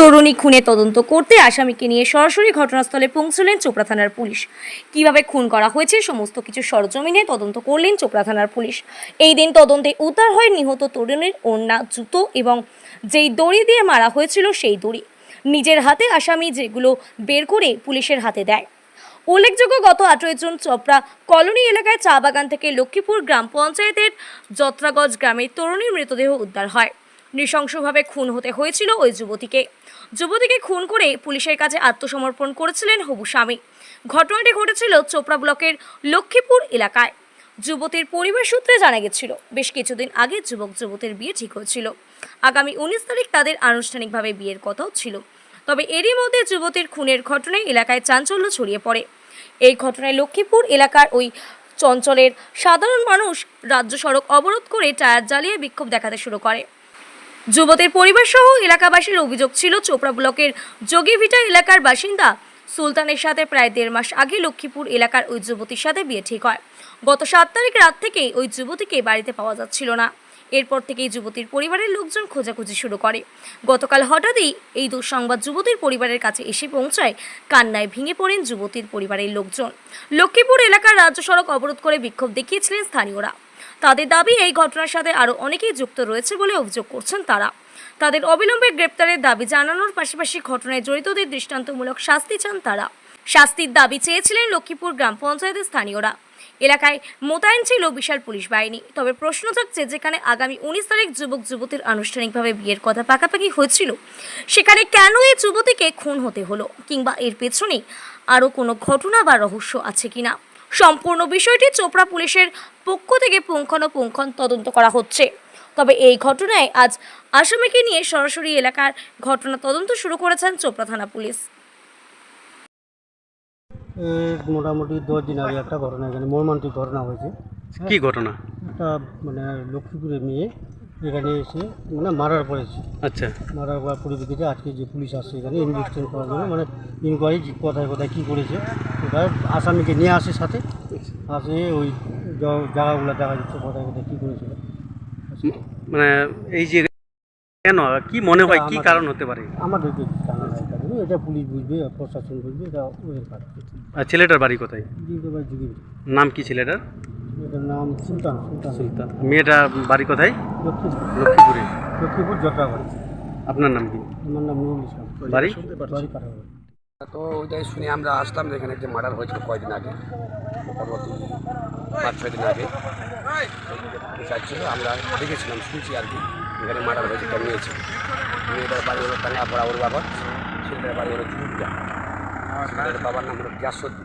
তরুণী খুনে তদন্ত করতে আসামিকে নিয়ে সরাসরি ঘটনাস্থলে পৌঁছলেন চোপড়া থানার পুলিশ। কীভাবে খুন করা হয়েছে, সমস্ত কিছু সরজমিনে তদন্ত করলেন চোপড়া থানার পুলিশ। এই দিন তদন্তে উদ্ধার হয় নিহত তরুণীর ওড়না, জুতো এবং যেই দড়ি দিয়ে মারা হয়েছিল সেই দড়ি। নিজের হাতে আসামি যেগুলো বের করে পুলিশের হাতে দেয়। উল্লেখযোগ্য, গত আঠেরোই জুন চোপড়া কলোনি এলাকায় চা বাগান থেকে লক্ষ্মীপুর গ্রাম পঞ্চায়েতের যত্রাগজ গ্রামের তরুণীর মৃতদেহ উদ্ধার হয়। নৃশংসভাবে খুন হতে হয়েছিল ওই যুবতীকে। যুবতীকে খুন করে পুলিশের কাছে আত্মসমর্পণ করেছিলেন হবু স্বামী। ঘটনাটি ঘটেছিল চোপড়া ব্লকের লক্ষ্মীপুর এলাকায়। যুবতীর পরিবার সূত্রে জানা গেছিল, বেশ কিছুদিন আগে যুবক যুবতীর বিয়ে ঠিক হয়েছিল। আগামী উনিশ তারিখ তাদের আনুষ্ঠানিকভাবে বিয়ের কথাও ছিল। তবে এরই মধ্যে যুবতীর খুনের ঘটনায় এলাকায় চাঞ্চল্য ছড়িয়ে পড়ে। এই ঘটনায় লক্ষ্মীপুর এলাকার ওই চঞ্চলের সাধারণ মানুষ রাজ্য সড়ক অবরোধ করে টায়ার জ্বালিয়ে বিক্ষোভ দেখাতে শুরু করে। যুবতীর পরিবার সহ এলাকাবাসীর অভিযোগ ছিল, চোপড়া ব্লকের যোগীভিটা এলাকার বাসিন্দা। সুলতানের সাথে প্রায় দেড় মাস আগে লক্ষ্মীপুর এলাকার ওই যুবতীর সাথে বিয়ে ঠিক হয়। গত সাত তারিখ রাত থেকেই ওই যুবতীকে বাড়িতে পাওয়া যাচ্ছিল না। এরপর থেকেই যুবতীর পরিবারের লোকজন খোঁজাখুঁজি শুরু করে। গতকাল হঠাৎই এই দুঃসংবাদ যুবতীর পরিবারের কাছে এসে পৌঁছায়। কান্নায় ভেঙে পড়েন যুবতীর পরিবারের লোকজন। লক্ষ্মীপুর এলাকার রাজ্য সড়ক অবরোধ করে বিক্ষোভ দেখিয়েছিলেন স্থানীয়রা। তাদের দাবি, এই ঘটনার সাথে আরও অনেকেই যুক্ত রয়েছে বলে অভিযোগ করছেন তারা। তাদের অবিলম্বে গ্রেপ্তারের দাবি জানানোর পাশাপাশি ঘটনায় জড়িতদের দৃষ্টান্তমূলক শাস্তি চান তারা। শাস্তির দাবি চেয়েছিলেন লক্ষ্মীপুর গ্রাম পঞ্চায়েতের স্থানীয়রা। এলাকায় মোতায়েন ছিল বিশাল পুলিশ বাহিনী। তবে প্রশ্ন থাকছে যেখানে আগামী উনিশ তারিখ যুবক, যুবতীর আনুষ্ঠানিকভাবে বিয়ের কথা পাকাপাকি হয়েছিল, সেখানে কেন এই যুবতীকে খুন হতে হলো? কিংবা এর পেছনে আরও কোনো ঘটনা বা রহস্য আছে কিনা? সম্পূর্ণ বিষয়টি চোপড়া পুলিশের পক্ষ থেকে পুঙ্খানুপুঙ্খন তদন্ত করা হচ্ছে। তবে এই ঘটনায় আজ আসামিকে নিয়ে সরাসরি এলাকার ঘটনা তদন্ত শুরু করেছেন চোপড়া থানা পুলিশ। মোটামুটি দশ দিন আগে একটা ঘটনা এখানে মর্মান্তিক ঘটনা হয়েছে। কি ঘটনা? একটা মানে লক্ষ্মীপুরের মেয়ে এখানে এসে মানে মারার পড়েছে আচ্ছা। মারার পর পরিপ্রেক্ষিতে আজকে যে পুলিশ আসছে এখানে ইনভেস্টিগেশন করার জন্য মানে ইনকোয়ারি কোথায় কোথায় কী করেছে আসামিকে নিয়ে আসে সাথে। আসে ওই জায়গাগুলো দেখা যাচ্ছে কোথায় কোথায় কী করেছিল। মানে এই যে কেন কি মনে হয় কি কারণ হতে পারে? নাই এটা পুলিশ বুঝবে প্রশাসন বুঝবে এটা ওদের কাজ। আর ছেলেটার বাড়ি কোথায়? নাম কি ছেলেটার? এটার নাম সুলতান সুলতান। সুলতান। মেয়েটা বাড়ি কোথায়? লক্ষ্মীপুর। লক্ষ্মীপুরে। লক্ষ্মীপুর জটরাবাড়ি। আপনার নাম কি? আমার নাম নুরুল ইসলাম। বাড়ি? বাড়ি তো ওইটাই শুনে আমরা আসলাম যে এখানে একটা মার্ডার হয়েছিল কয়দিন আগে মোটামুটি পাঁচ ছয় দিন আগে। চাইছিল আমরা দেখেছিলাম শুনছি আর কি এখানে মার্ডার হয়েছে একটা মেয়েছে মেয়েটার বাড়ি হলো টাঙ্গাপাড়া ওর বাবা ছেলেটার বাড়ি হলো চুরিয়া ছেলেটার বাবার নাম হলো গ্যাসদ্দি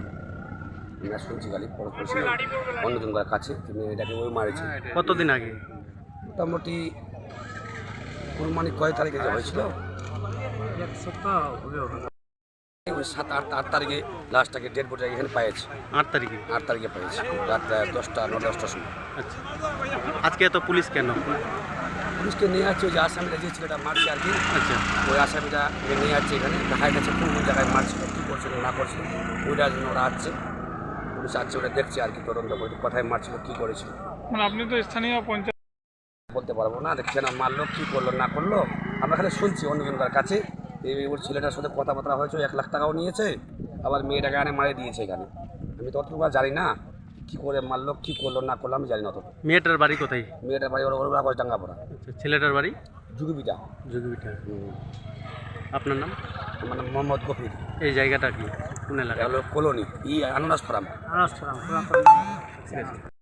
আমরা শুনছি খালি পরে শুনছিলাম অন্যজনকার কাছে যে মেয়েটাকে ওই মারেছে। কতদিন আগে? মোটামুটি কুরবানি কয় তারিখে যে হয়েছিল ওই সাত আট আট তারিখে লাস্টটাকে ডেড বডি এখানে পাইছে আট তারিখে? আট তারিখে পেয়েছি রাত দশটা নটা দশটার সময়। আচ্ছা। আজকে এত পুলিশ কেন? পুলিশকে নিয়ে আসছে ওই যে আসামিটা যে ছেলেটা মারছে আর কি আচ্ছা। ওই আসামিটা নিয়ে আসছে এখানে। দেখা গেছে কোন কোন জায়গায় মারছিল কী করছিল না করছিল ওইটার জন্য ওরা আসছে। পুলিশ আসছে ওটা দেখছে আর কি তদন্ত করে কোথায় মারছিল কী করেছিল। মানে আপনি তো স্থানীয় পঞ্চায়েত বলতে পারব না দেখছে না মারলো কী করল না করল। আমরা খালি শুনছি অন্যজনকার কাছে। ওর ছেলেটার সাথে কথাবার্তা হয়েছে এক লাখ টাকাও নিয়েছে আবার মেয়েটাকে আনে মারে দিয়েছে এখানে। আমি তো অতটুকু আর জানি না কী করে মারলো কী করল না করল আমি জানি না অত মেয়েটার বাড়ি কোথায়? মেয়েটার বাড়ি ওর ওর ডাঙ্গা পড়া আচ্ছা ছেলেটার বাড়ি? যুগবিটা যোগীবিটা আপনার নাম? মানে মোহাম্মদ গফির। এই জায়গাটা কি? কোন এলাকা? হলো কলোনি ই আনারস ফার্ম। ঠিক আছে।